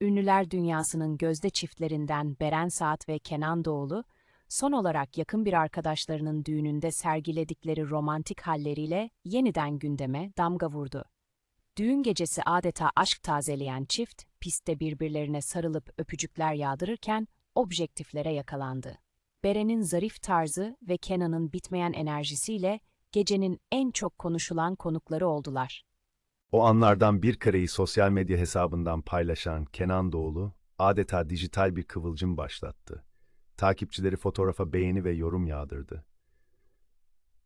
ünlüler dünyasının gözde çiftlerinden Beren Saat ve Kenan Doğulu, son olarak yakın bir arkadaşlarının düğününde sergiledikleri romantik halleriyle yeniden gündeme damga vurdu. Düğün gecesi adeta aşk tazeleyen çift, pistte birbirlerine sarılıp öpücükler yağdırırken objektiflere yakalandı. Beren'in zarif tarzı ve Kenan'ın bitmeyen enerjisiyle gecenin en çok konuşulan konukları oldular. O anlardan bir kareyi sosyal medya hesabından paylaşan Kenan Doğulu, adeta dijital bir kıvılcım başlattı. Takipçileri fotoğrafa beğeni ve yorum yağdırdı.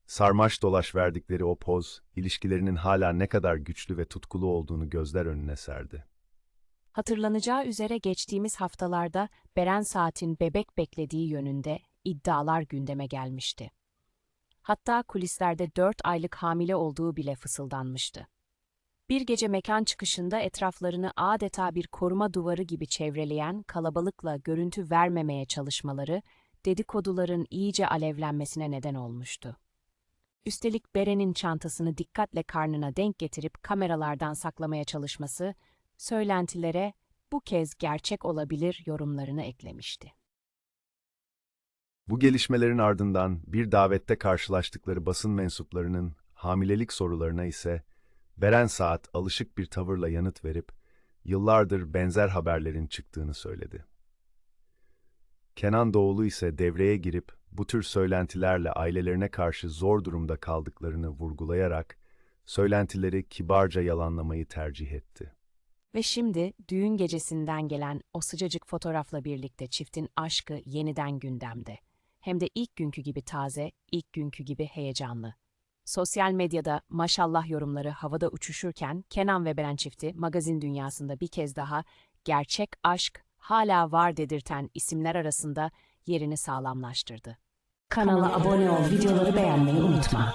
Sarmaş dolaş verdikleri o poz, ilişkilerinin hala ne kadar güçlü ve tutkulu olduğunu gözler önüne serdi. Hatırlanacağı üzere geçtiğimiz haftalarda Beren Saat'in bebek beklediği yönünde iddialar gündeme gelmişti. Hatta kulislerde 4 aylık hamile olduğu bile fısıldanmıştı. Bir gece mekan çıkışında etraflarını adeta bir koruma duvarı gibi çevreleyen kalabalıkla görüntü vermemeye çalışmaları, dedikoduların iyice alevlenmesine neden olmuştu. Üstelik Beren'in çantasını dikkatle karnına denk getirip kameralardan saklamaya çalışması, söylentilere bu kez gerçek olabilir yorumlarını eklemişti. Bu gelişmelerin ardından bir davette karşılaştıkları basın mensuplarının hamilelik sorularına ise Beren Saat alışık bir tavırla yanıt verip yıllardır benzer haberlerin çıktığını söyledi. Kenan Doğulu ise devreye girip bu tür söylentilerle ailelerine karşı zor durumda kaldıklarını vurgulayarak söylentileri kibarca yalanlamayı tercih etti. Ve şimdi düğün gecesinden gelen o sıcacık fotoğrafla birlikte çiftin aşkı yeniden gündemde. Hem de ilk günkü gibi taze, ilk günkü gibi heyecanlı. Sosyal medyada maşallah yorumları havada uçuşurken Kenan ve Beren çifti magazin dünyasında bir kez daha gerçek aşk hala var dedirten isimler arasında yerini sağlamlaştırdı. Kanala abone ol, videoları beğenmeyi unutma.